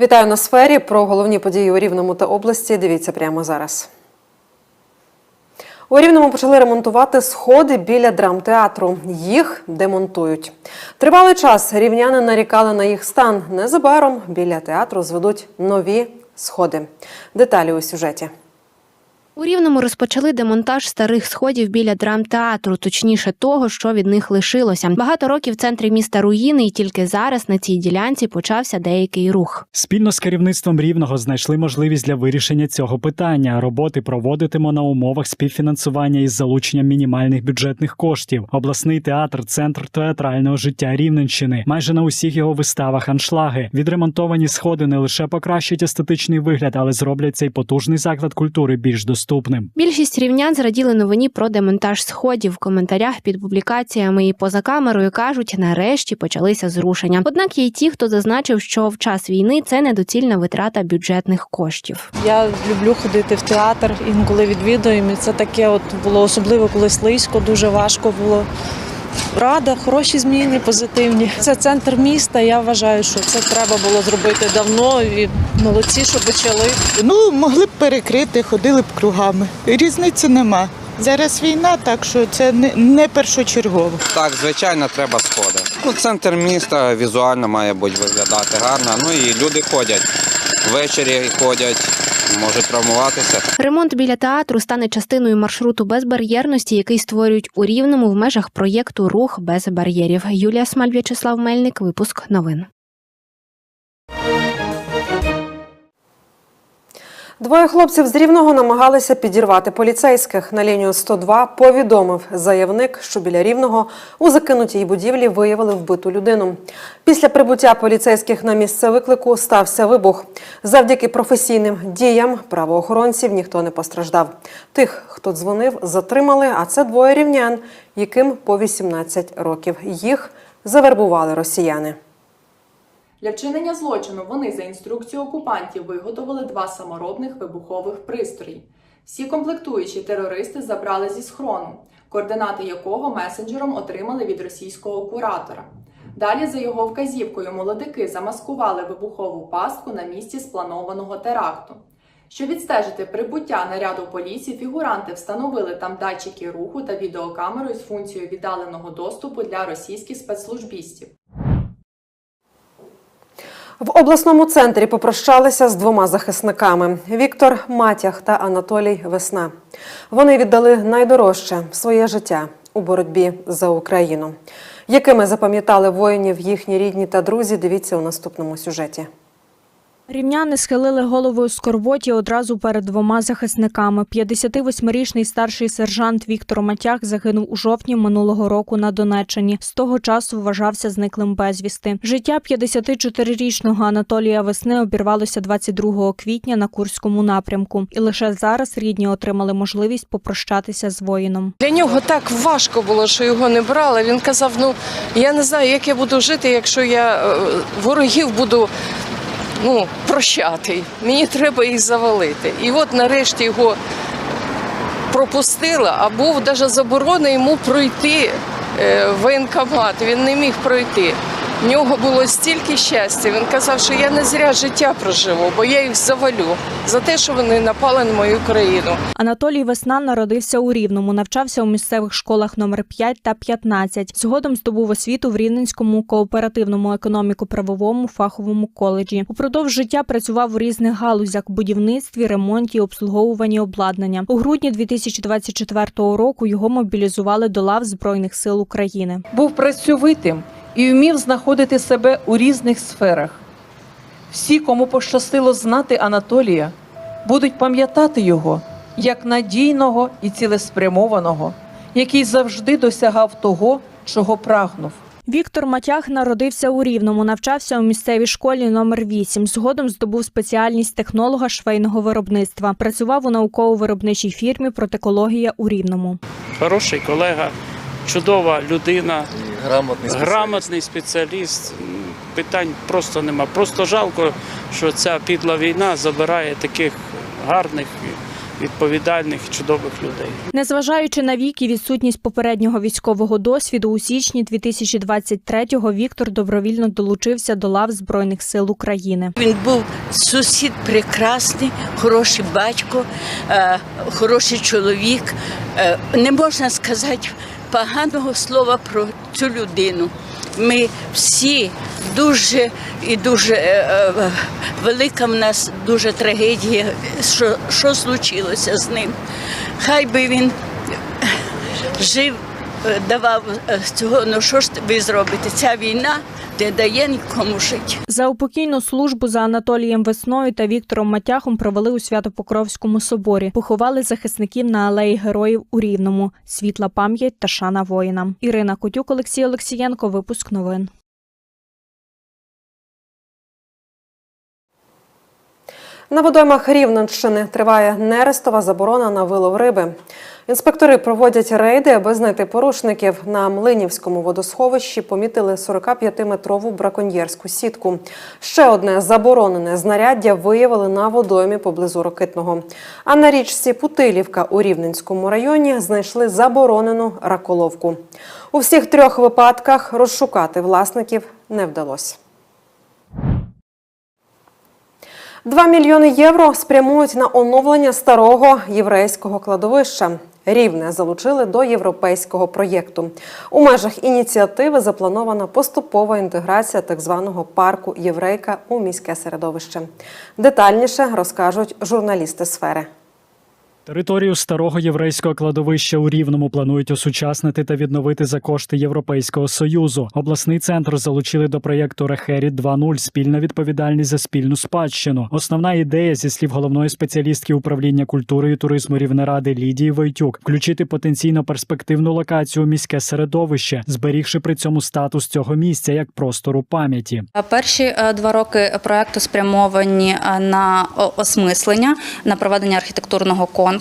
Вітаю на сфері. Про головні події у Рівному та області. Дивіться прямо зараз. У Рівному почали ремонтувати сходи біля драмтеатру. Їх демонтують. Тривалий час рівняни нарікали на їх стан. Незабаром біля театру зведуть нові сходи. Деталі у сюжеті. У Рівному розпочали демонтаж старих сходів біля драмтеатру, точніше того, що від них лишилося. Багато років в центрі міста руїни, і тільки зараз на цій ділянці почався деякий рух. Спільно з керівництвом рівного знайшли можливість для вирішення цього питання. Роботи проводитимо на умовах співфінансування із залученням мінімальних бюджетних коштів. Обласний театр, центр театрального життя Рівненщини. Майже на усіх його виставах аншлаги. Відремонтовані сходи не лише покращать естетичний вигляд, але зроблять цей потужний заклад культури більш доступним. Більшість рівнян зраділи новині про демонтаж сходів. В коментарях під публікаціями і поза камерою кажуть, нарешті почалися зрушення. Однак є й ті, хто зазначив, що в час війни це недоцільна витрата бюджетних коштів. Я люблю ходити в театр, інколи відвідуємо. Це таке от було особливо, коли слизько, дуже важко було. Рада, хороші зміни, позитивні. Це центр міста. Я вважаю, що це треба було зробити давно. І молодці, що почали. Ну, могли б перекрити, ходили б кругами. Різниці нема. Зараз війна, так що це не, не першочергово. Так, звичайно, треба сходи. Ну, центр міста візуально має бути виглядати гарно. Ну і люди ходять. Ввечері ходять, можуть травмуватися. Ремонт біля театру стане частиною маршруту безбар'єрності, який створюють у рівному в межах проєкту Рух без бар'єрів. Юлія Смаль, В'ячеслав Мельник. Випуск новин. Двоє хлопців з Рівного намагалися підірвати поліцейських. На лінію 102 повідомив заявник, що біля Рівного у закинутій будівлі виявили вбиту людину. Після прибуття поліцейських на місце виклику стався вибух. Завдяки професійним діям правоохоронців ніхто не постраждав. Тих, хто дзвонив, затримали, а це двоє рівнян, яким по 18 років. Їх завербували росіяни. Для вчинення злочину вони за інструкцією окупантів виготовили два саморобних вибухових пристрої. Всі комплектуючі терористи забрали зі схрону, координати якого месенджером отримали від російського куратора. Далі, за його вказівкою, молодики замаскували вибухову пастку на місці спланованого теракту. Щоб відстежити прибуття наряду поліції, фігуранти встановили там датчики руху та відеокамеру з функцією віддаленого доступу для російських спецслужбістів. В обласному центрі попрощалися з двома захисниками: Віктор Матях та Анатолій Весна. Вони віддали найдорожче своє життя у боротьбі за Україну. Якими запам'ятали воїнів їхні рідні та друзі? Дивіться у наступному сюжеті. Рівняни схилили голови у скорботі одразу перед двома захисниками. 58-річний старший сержант Віктор Матяк загинув у жовтні минулого року на Донеччині. З того часу вважався зниклим безвісти. Життя 54-річного Анатолія Весни обірвалося 22 квітня на Курському напрямку. І лише зараз рідні отримали можливість попрощатися з воїном. Для нього так важко було, що його не брали. Він казав: ну я не знаю, як я буду жити, якщо я е, ворогів буду ну, прощати. Мені треба їх завалити. І от нарешті його пропустила, а був навіть заборона йому пройти е, в воєнкомат. Він не міг пройти. В нього було стільки щастя. Він казав, що я не зря життя проживу, бо я їх завалю за те, що вони напали на мою країну. Анатолій Весна народився у Рівному, навчався у місцевих школах номер 5 та 15. Згодом здобув освіту в Рівненському кооперативному економіко-правовому фаховому коледжі. Упродовж життя працював у різних галузях будівництві, ремонті, обслуговуванні обладнання. У грудні 2024 року його мобілізували до лав Збройних сил України. був працьовитим і вмів знаходити себе у різних сферах. Всі, кому пощастило знати Анатолія, будуть пам'ятати його як надійного і цілеспрямованого, який завжди досягав того, чого прагнув. Віктор Матяг народився у Рівному, навчався у місцевій школі номер 8 Згодом здобув спеціальність технолога швейного виробництва. Працював у науково-виробничій фірмі Протекологія у Рівному. хороший колега, чудова людина, Грамотний спеціаліст. грамотний спеціаліст. Питань просто нема. Просто жалко, що ця підла війна забирає таких гарних відповідальних, чудових людей. Незважаючи на вік і відсутність попереднього військового досвіду, у січні 2023-го Віктор добровільно долучився до лав Збройних сил України. Він був сусід прекрасний, хороший батько, е, хороший чоловік. Е, Не можна сказати поганого слова про цю людину. Ми всі дуже і дуже е, е, велика в нас дуже трагедія, що, що случилося з ним. Хай би він жив, давав е, цього, ну що ж ви зробите? Ця війна не дає нікому жити. За упокійну службу за Анатолієм Весною та Віктором Матяхом провели у Свято-Покровському соборі. Поховали захисників на алеї героїв у Рівному. Світла пам'ять та шана воїнам. Ірина Котюк, Олексій Олексієнко. Випуск новин. На водоймах Рівненщини триває нерестова заборона на вилов риби. Інспектори проводять рейди, аби знайти порушників. На Млинівському водосховищі помітили 45-метрову браконьєрську сітку. Ще одне заборонене знаряддя виявили на водоймі поблизу Рокитного. А на річці Путилівка у Рівненському районі знайшли заборонену раколовку. У всіх трьох випадках розшукати власників не вдалося. 2 мільйони євро спрямують на оновлення старого єврейського кладовища. Рівне залучили до європейського проєкту. У межах ініціативи запланована поступова інтеграція так званого парку Єврейка у міське середовище. Детальніше розкажуть журналісти сфери. Територію старого єврейського кладовища у Рівному планують осучаснити та відновити за кошти Європейського союзу. Обласний центр залучили до проєкту Рехеріт 2.0 спільна відповідальність за спільну спадщину. Основна ідея зі слів головної спеціалістки управління культури і туризму Рівнеради Лідії Войтюк включити потенційно перспективну локацію у міське середовище, зберігши при цьому статус цього місця як простору пам'яті. Перші е, два роки проекту спрямовані е, на осмислення, на проведення архітектурного конкурсу.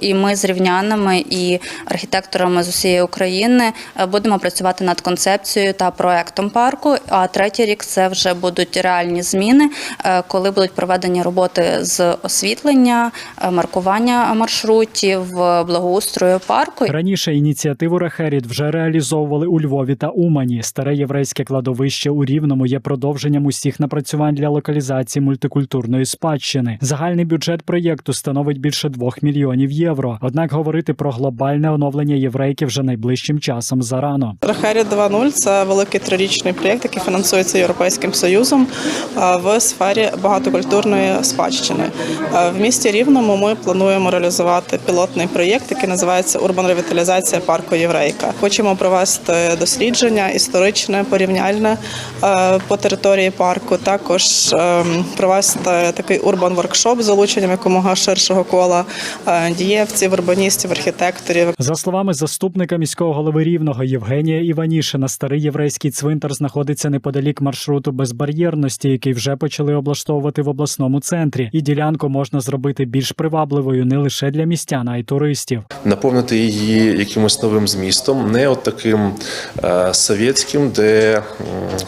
І ми з рівнянами і архітекторами з усієї України е, будемо працювати над концепцією та проектом парку. А третій рік це вже будуть реальні зміни, е, коли будуть проведені роботи з освітлення, е, маркування маршрутів, благоустрою парку. Раніше ініціативу Рехеріт вже реалізовували у Львові та Умані. Старе єврейське кладовище у Рівному є продовженням усіх напрацювань для локалізації мультикультурної спадщини. Загальний бюджет проєкту становить більше 2 мільйонів євро. Однак говорити про глобальне оновлення єврейки вже найближчим часом зарано. Рахері 2.0 – це великий трирічний проєкт, який фінансується Європейським Союзом в сфері багатокультурної спадщини. В місті Рівному ми плануємо реалізувати пілотний проєкт, який називається Урбан ревіталізація парку Єврейка. Хочемо провести дослідження історичне, порівняльне по території парку. Також ем, провести такий урбан воркшоп з залученням якомога ширшого кола дієвців, урбаністів, архітекторів. За словами заступника міського голови Рівного Євгенія Іванішина, старий єврейський цвинтар знаходиться неподалік маршруту безбар'єрності, який вже почали облаштовувати в обласному центрі. І ділянку можна зробити більш привабливою не лише для містян, а й туристів. наповнити її якимось новим змістом, не от таким е, совєтським, де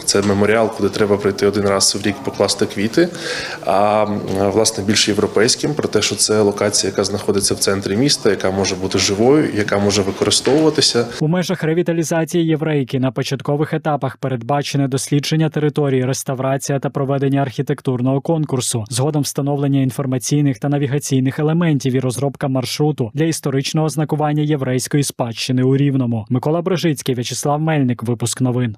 це меморіал, куди треба прийти один раз в рік покласти квіти, а власне більш європейським, про те, що це локація, яка знаходиться в центрі міста, яка може бути живою, яка може використовуватися. У межах ревіталізації єврейки на початкових етапах передбачене дослідження території, реставрація та проведення архітектурного конкурсу, згодом встановлення інформаційних та навігаційних елементів і розробка маршруту для історичного знакування єврейської спадщини у Рівному. Микола Брожицький, В'ячеслав Мельник. Випуск новин.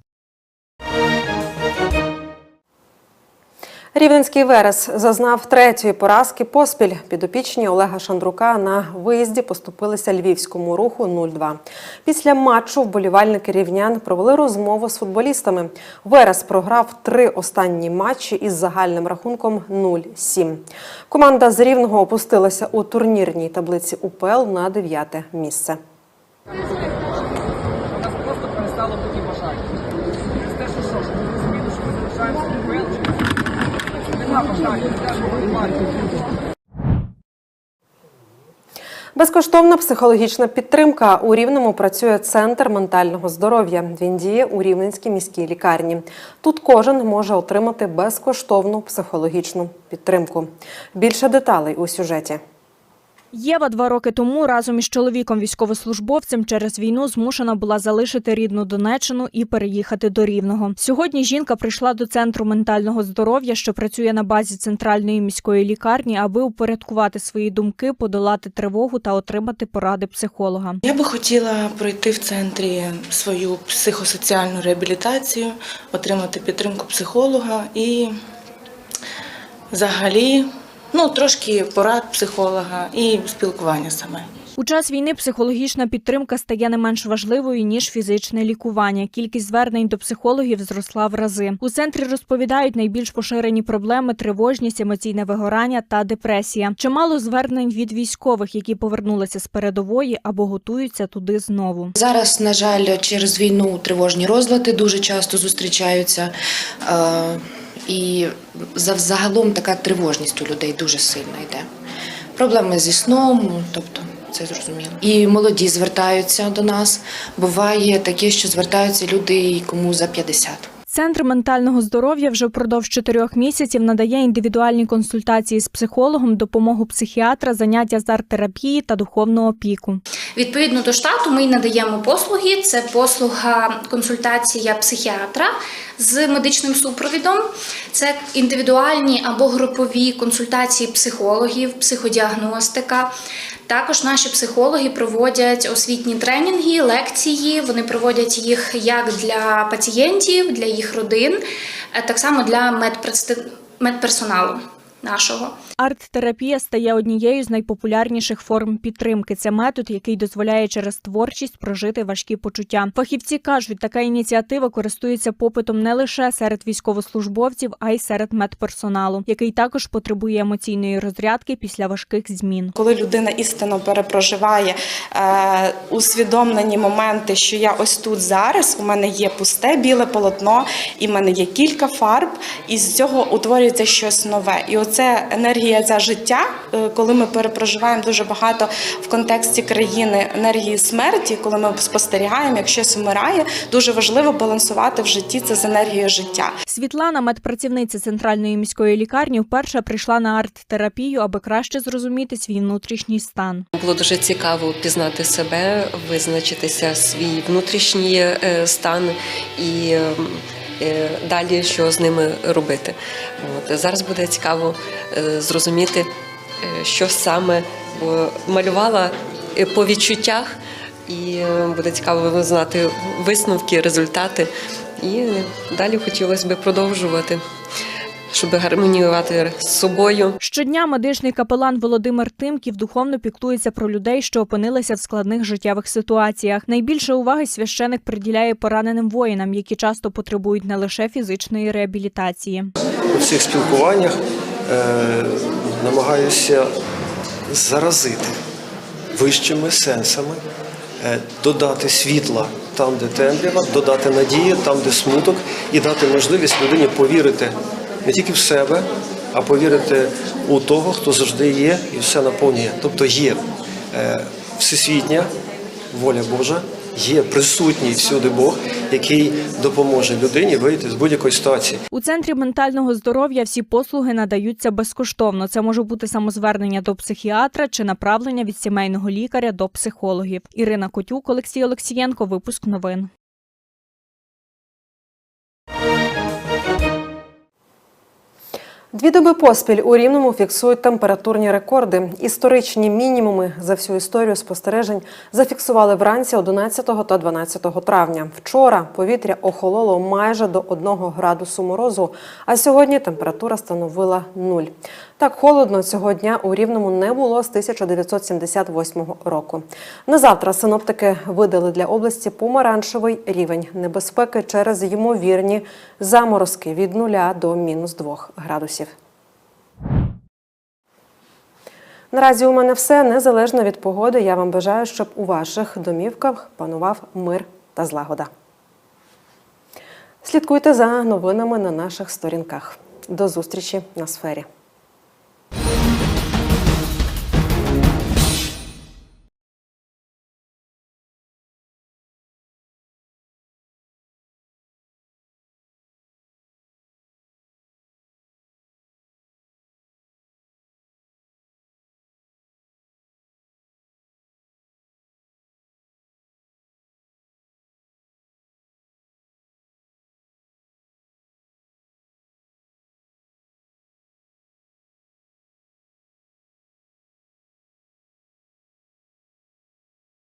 Рівненський Верес зазнав третьої поразки поспіль. Підопічні Олега Шандрука на виїзді поступилися львівському руху 0-2. Після матчу вболівальники рівнян провели розмову з футболістами. Верес програв три останні матчі із загальним рахунком 0-7. Команда з Рівного опустилася у турнірній таблиці УПЛ на дев'яте місце. просто перестало бути бажання. Через те, що що, ми розуміли, що ми залишаємося УПЛ, чи нема бажання, немає. Безкоштовна психологічна підтримка. У Рівному працює центр ментального здоров'я. Він діє у Рівненській міській лікарні. Тут кожен може отримати безкоштовну психологічну підтримку. Більше деталей у сюжеті. Єва два роки тому разом із чоловіком військовослужбовцем через війну змушена була залишити рідну Донеччину і переїхати до Рівного. Сьогодні жінка прийшла до центру ментального здоров'я, що працює на базі центральної міської лікарні, аби упорядкувати свої думки, подолати тривогу та отримати поради психолога. Я би хотіла пройти в центрі свою психосоціальну реабілітацію, отримати підтримку психолога і взагалі ну, трошки порад психолога і спілкування саме. У час війни психологічна підтримка стає не менш важливою ніж фізичне лікування. Кількість звернень до психологів зросла в рази. У центрі розповідають найбільш поширені проблеми: тривожність, емоційне вигорання та депресія. Чимало звернень від військових, які повернулися з передової або готуються туди знову. Зараз, на жаль, через війну тривожні розлади дуже часто зустрічаються. І за- загалом така тривожність у людей дуже сильно йде. Проблеми зі сном, ну, тобто це зрозуміло. І молоді звертаються до нас. Буває таке, що звертаються люди, кому за 50. Центр ментального здоров'я вже впродовж чотирьох місяців надає індивідуальні консультації з психологом, допомогу психіатра, заняття з арт-терапії та духовну опіку. Відповідно до штату, ми надаємо послуги. Це послуга консультація психіатра з медичним супровідом, це індивідуальні або групові консультації психологів, психодіагностика. Також наші психологи проводять освітні тренінги, лекції. Вони проводять їх як для пацієнтів, для їх родин, е, так само для медперсоналу нашого. Арт-терапія стає однією з найпопулярніших форм підтримки. Це метод, який дозволяє через творчість прожити важкі почуття. Фахівці кажуть, така ініціатива користується попитом не лише серед військовослужбовців, а й серед медперсоналу, який також потребує емоційної розрядки після важких змін. Коли людина істинно перепроживає е, усвідомлені моменти, що я ось тут зараз, у мене є пусте біле полотно, і в мене є кілька фарб, і з цього утворюється щось нове. І оце енергія за життя, е, коли ми перепроживаємо дуже багато в контексті країни енергії смерті, коли ми спостерігаємо, як щось вмирає, дуже важливо балансувати в житті це з енергією життя. Світлана, медпрацівниця центральної міської лікарні, вперше прийшла на арт-терапію, аби краще зрозуміти свій внутрішній стан. Було дуже цікаво пізнати себе, визначитися свій внутрішній е, стан і далі що з ними робити. От зараз буде цікаво е, зрозуміти, е, що саме малювала е, по відчуттях, і е, буде цікаво знати висновки, результати. І далі хотілося б продовжувати, щоб гармоніювати з собою. Щодня медичний капелан Володимир Тимків духовно піклується про людей, що опинилися в складних життєвих ситуаціях. Найбільше уваги священик приділяє пораненим воїнам, які часто потребують не лише фізичної реабілітації. у цих спілкуваннях е, намагаюся заразити вищими сенсами, е, додати світла там, де темрява, додати надію там, де смуток, і дати можливість людині повірити не тільки в себе, а повірити у того, хто завжди є і все наповнює. Тобто є е, всесвітня воля Божа, є присутній всюди Бог, який допоможе людині вийти з будь-якої ситуації. У центрі ментального здоров'я всі послуги надаються безкоштовно. Це може бути самозвернення до психіатра чи направлення від сімейного лікаря до психологів. Ірина Котюк, Олексій Олексієнко. Випуск новин. Дві доби поспіль у Рівному фіксують температурні рекорди. Історичні мінімуми за всю історію спостережень зафіксували вранці 11 та 12 травня. Вчора повітря охололо майже до 1 градусу морозу, а сьогодні температура становила 0. Так холодно цього дня у Рівному не було з 1978 року. На завтра синоптики видали для області помаранчевий рівень небезпеки через ймовірні заморозки від 0 до мінус 2 градусів. Наразі у мене все незалежно від погоди. Я вам бажаю, щоб у ваших домівках панував мир та злагода. Слідкуйте за новинами на наших сторінках. До зустрічі на сфері.